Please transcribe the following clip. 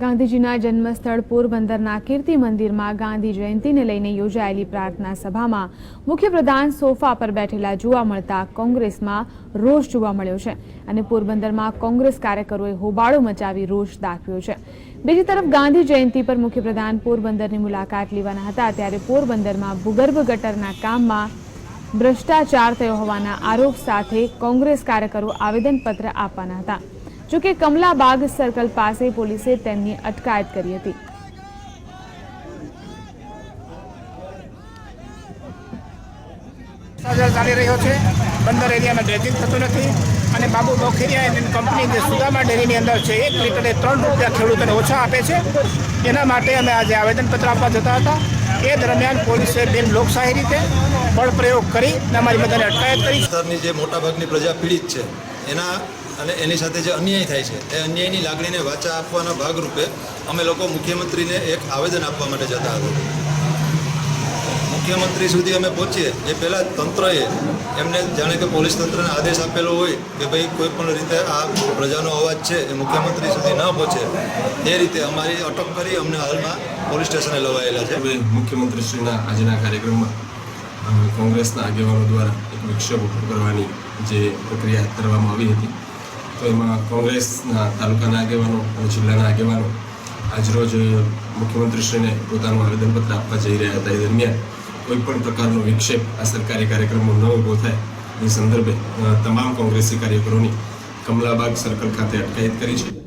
ગાંધીજીના જન્મસ્થળ પોરબંદરના કીર્તિ મંદિરમાં ગાંધી જયંતિને લઈને યોજાયેલી પ્રાર્થના સભામાં મુખ્યપ્રધાન સોફા પર બેઠેલા જોવા મળતા કોંગ્રેસમાં રોષ જોવા મળ્યો છે અને પોરબંદરમાં કોંગ્રેસ કાર્યકરોએ હોબાળો મચાવી રોષ દાખવ્યો છે. બીજી તરફ ગાંધી જયંતિ પર મુખ્યપ્રધાન પોરબંદરની મુલાકાત લેવાના હતા ત્યારે પોરબંદરમાં ભૂગર્ભ ગટરના કામમાં ભ્રષ્ટાચાર થયો હોવાના આરોપ સાથે કોંગ્રેસ કાર્યકરો આવેદનપત્ર આપવાના હતા. જોકે કમલાબાગ સર્કલ પાસે પોલીસે તેમની અટકાયત કરી હતી. ચાલી રહ્યો છે. બંદર એરિયામાં ડ્રેજિંગ થતું નથી અને બાબુ બોખેરિયા એની કંપની જે સુદામા ડેરીની અંદર છે એક લીટરે ત્રણ રૂપિયા ખેડૂતોને ઓછા આપે છે. એના માટે અમે આજે આવેદનપત્ર આપવા જતા હતા. એ દરમિયાન પોલીસે બિન લોકશાહી રીતે બળપ્રયોગ કરી અમારી બધાને અટકાયત કરી. જે મોટાભાગની પ્રજા પીડિત છે એના અને એની સાથે જે અન્યાય થાય છે, એ અન્યાયની લાગણીને વાચા આપવાના ભાગરૂપે અમે લોકો મુખ્યમંત્રીને એક આવેદન આપવા માટે જતા હતા. મુખ્યમંત્રી સુધી અમે પહોંચીએ એ પહેલાં તંત્રએ એમને જાણે કે પોલીસ તંત્રને આદેશ આપેલો હોય કે ભાઈ કોઈ પણ રીતે આ પ્રજાનો અવાજ છે એ મુખ્યમંત્રી સુધી ન પહોંચે, એ રીતે અમારી અટક કરી અમને હાલમાં પોલીસ સ્ટેશને લવાયેલા છે. મુખ્યમંત્રીશ્રીના આજના કાર્યક્રમમાં કોંગ્રેસના આગેવાનો દ્વારા એક વિક્ષેપ ઊભો કરવાની જે પ્રક્રિયા હાથ ધરવામાં આવી હતી. તો એમાં કોંગ્રેસના તાલુકાના આગેવાનો અને જિલ્લાના આગેવાનો આજરોજ મુખ્યમંત્રીશ્રીને પોતાનું આવેદનપત્ર આપવા જઈ રહ્યા હતા. એ દરમિયાન કોઈ પણ પ્રકારનો વિક્ષેપ આ સરકારી કાર્યક્રમો ન ઊભો થાય. એ સંદર્ભે તમામ કોંગ્રેસી કાર્યકરોની કમલાબાગ સર્કલ ખાતે અટકાયત કરી છે.